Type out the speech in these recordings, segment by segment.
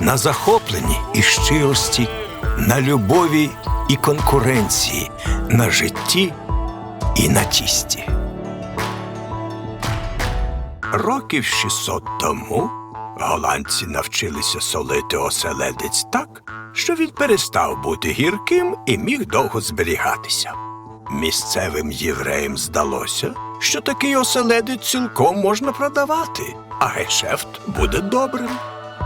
на захопленні і щирості, на любові і конкуренції, на житті і на тісті. Років 600 тому голландці навчилися солити оселедець так, що він перестав бути гірким і міг довго зберігатися. Місцевим євреям здалося, що такий оселедець цілком можна продавати, а гешефт буде добрим.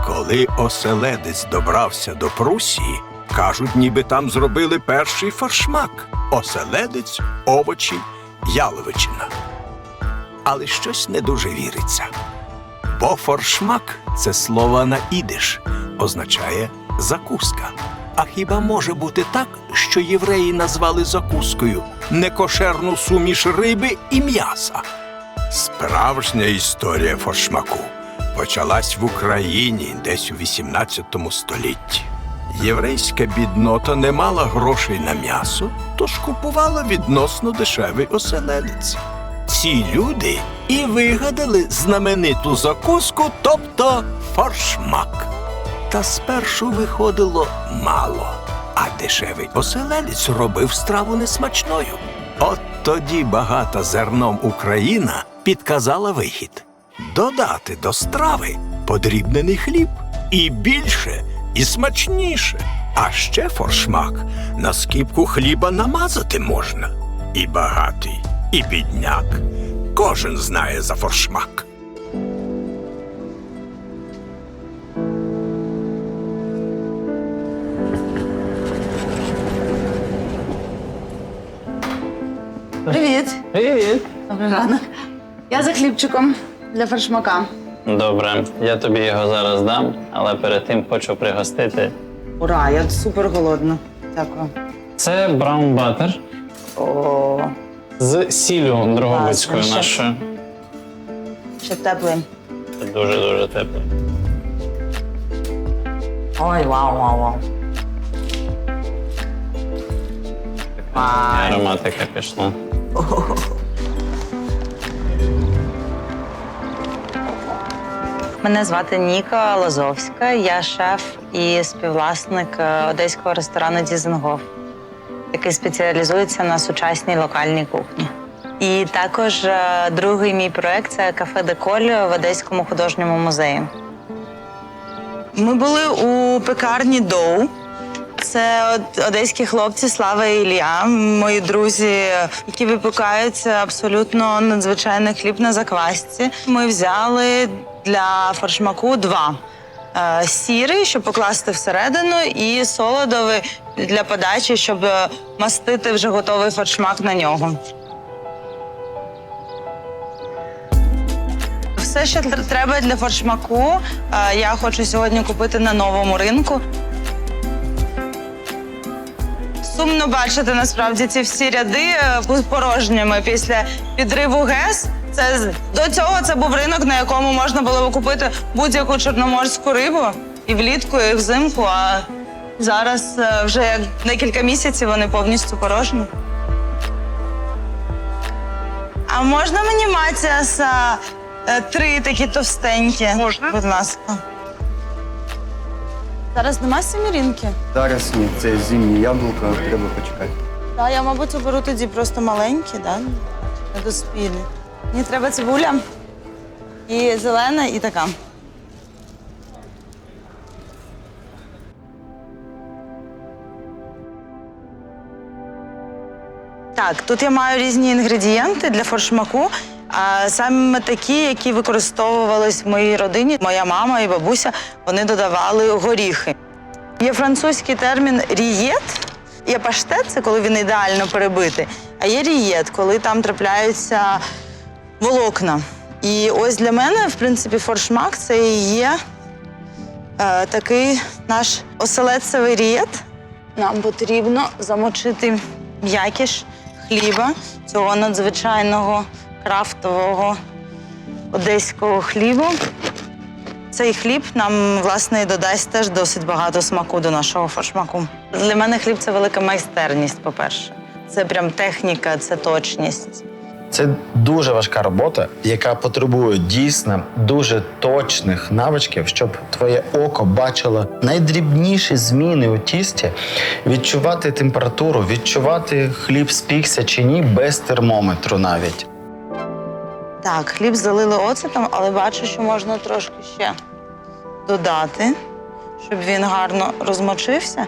Коли оселедець добрався до Прусії, кажуть, ніби там зробили перший фаршмак оселедець, овочі, яловичина. Але щось не дуже віриться. Бо форшмак це слово на ідиш, означає закуска. А хіба може бути так, що євреї назвали закускою некошерну суміш риби і м'яса? Справжня історія форшмаку почалась в Україні десь у 18 столітті. Єврейська біднота не мала грошей на м'ясо, тож купувала відносно дешевий оселедець. Ці люди і вигадали знамениту закуску, тобто форшмак. Та спершу виходило мало, а дешевий оселедець робив страву несмачною. От тоді багата зерном Україна підказала вихід додати до страви подрібнений хліб і більше, і смачніше. А ще форшмак на скипку хліба намазати можна. І багатий, і бідняк. Кожен знає за форшмак. Привіт. Привіт. Добрий ранок. Я за хлібчиком для фаршмака. Добре, я тобі його зараз дам, але перед тим хочу пригостити. Ура, я супер голодна. Дякую. Це браун батер О, з сіллю дрогобицькою Класно, нашою. ще теплий. Це дуже-дуже тепло. Ой, вау, вау, вау. І Ароматика пішла. Мене звати Ніка Лозовська. Я шеф і співвласник е, одеського ресторану Дізенгоф, який спеціалізується на сучасній локальній кухні. І також е, другий мій проект це кафе Деколь в Одеському художньому музеї. Ми були у пекарні Доу. Це од- одеські хлопці Слава і Ілля, мої друзі, які випікають абсолютно надзвичайний хліб на заквасці. Ми взяли для фаршмаку два. Е, Сірий, щоб покласти всередину, і солодовий для подачі, щоб е, мастити вже готовий фаршмак на нього. Все, що тр- треба для фаршмаку, е, я хочу сьогодні купити на новому ринку. Сумно бачити насправді ці всі ряди е, порожніми після підриву ГЕС. Це до цього це був ринок, на якому можна було купити будь-яку чорноморську рибу і влітку, і взимку. А зараз е, вже декілька місяців вони повністю порожні. А можна мені Матіаса е, три такі товстенькі? Можна. Будь ласка. Зараз нема сімірінки? Зараз ні, це зимні яблука, треба почекати. Так, я, мабуть, оберу тоді просто маленькі, да? недоспілі. Мені треба цибуля і зелена, і така. Так, тут я маю різні інгредієнти для форшмаку. А саме такі, які використовувались в моїй родині. Моя мама і бабуся вони додавали горіхи. Є французький термін рієт. Є паштет, це коли він ідеально перебитий. А є рієт, коли там трапляються волокна. І ось для мене, в принципі, форшмак це і є Е, такий наш оселедцевий рієт. Нам потрібно замочити м'якіш хліба цього надзвичайного крафтового одеського хлібу. Цей хліб нам, власне, додасть теж досить багато смаку до нашого фаршмаку. Для мене хліб це велика майстерність, по-перше. Це прям техніка, це точність. Це дуже важка робота, яка потребує дійсно дуже точних навичків, щоб твоє око бачило найдрібніші зміни у тісті, відчувати температуру, відчувати хліб спікся чи ні без термометру навіть. Так, хліб залили оцетом, але бачу, що можна трошки ще додати, щоб він гарно розмочився.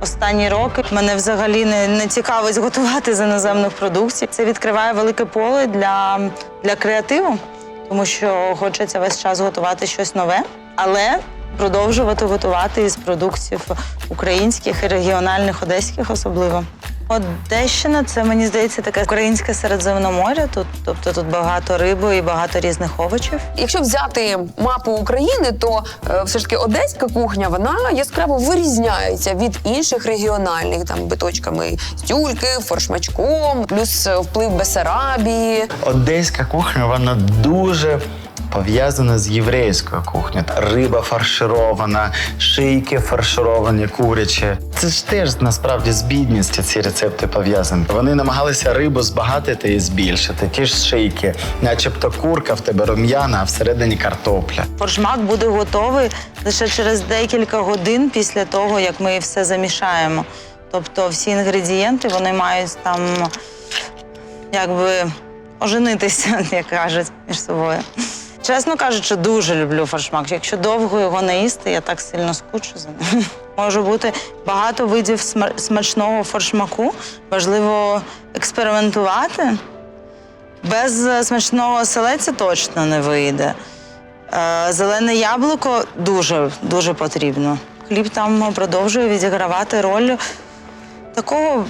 Останні роки мене взагалі не, не цікавить готувати з іноземних продуктів. Це відкриває велике поле для, для креативу, тому що хочеться весь час готувати щось нове, але продовжувати готувати із продуктів українських і регіональних, одеських особливо. Одещина це мені здається таке українське середземноморя. Тут, тобто тут багато риби і багато різних овочів. Якщо взяти мапу України, то е, все ж таки одеська кухня вона яскраво вирізняється від інших регіональних там биточками з тюльки, форшмачком, плюс е, вплив Бесарабії. Одеська кухня вона дуже пов'язана з єврейською кухнею. Риба фарширована, шийки фаршировані, курячі. Це ж теж насправді з бідністю ці рецепти пов'язані. Вони намагалися рибу збагатити і збільшити. Ті ж шийки, начебто курка в тебе рум'яна, а всередині картопля. Форшмак буде готовий лише через декілька годин після того, як ми все замішаємо. Тобто всі інгредієнти вони мають там якби оженитися, як кажуть, між собою. Чесно кажучи, дуже люблю форшмак. Якщо довго його не їсти, я так сильно скучу за ним. Може бути багато видів смачного форшмаку. Важливо експериментувати. Без е, смачного оселедця точно не вийде. Е, Зелене яблуко дуже, дуже потрібно. Хліб там продовжує відігравати роль такого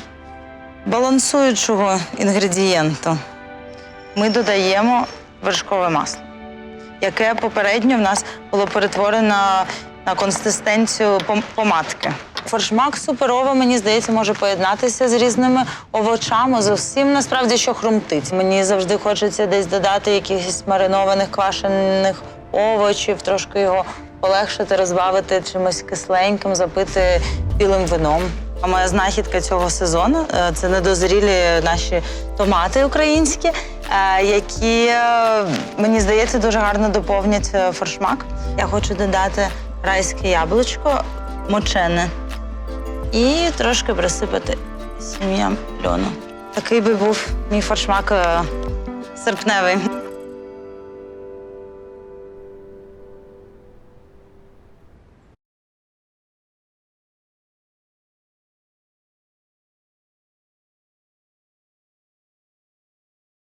балансуючого інгредієнту. Ми додаємо вершкове масло, яке попередньо в нас було перетворено на консистенцію помадки. Форшмак суперово, мені здається, може поєднатися з різними овочами, з усім насправді, що хрумтить. Мені завжди хочеться десь додати якихось маринованих квашених овочів, трошки його полегшити, розбавити чимось кисленьким, запити білим вином. А моя знахідка цього сезону е, це недозрілі наші томати українські, які, е, мені здається, дуже гарно доповнять е, форшмак. Я хочу додати райське яблучко, мочене і трошки присипати сім'ям льону. Такий би був мій форшмак е, серпневий.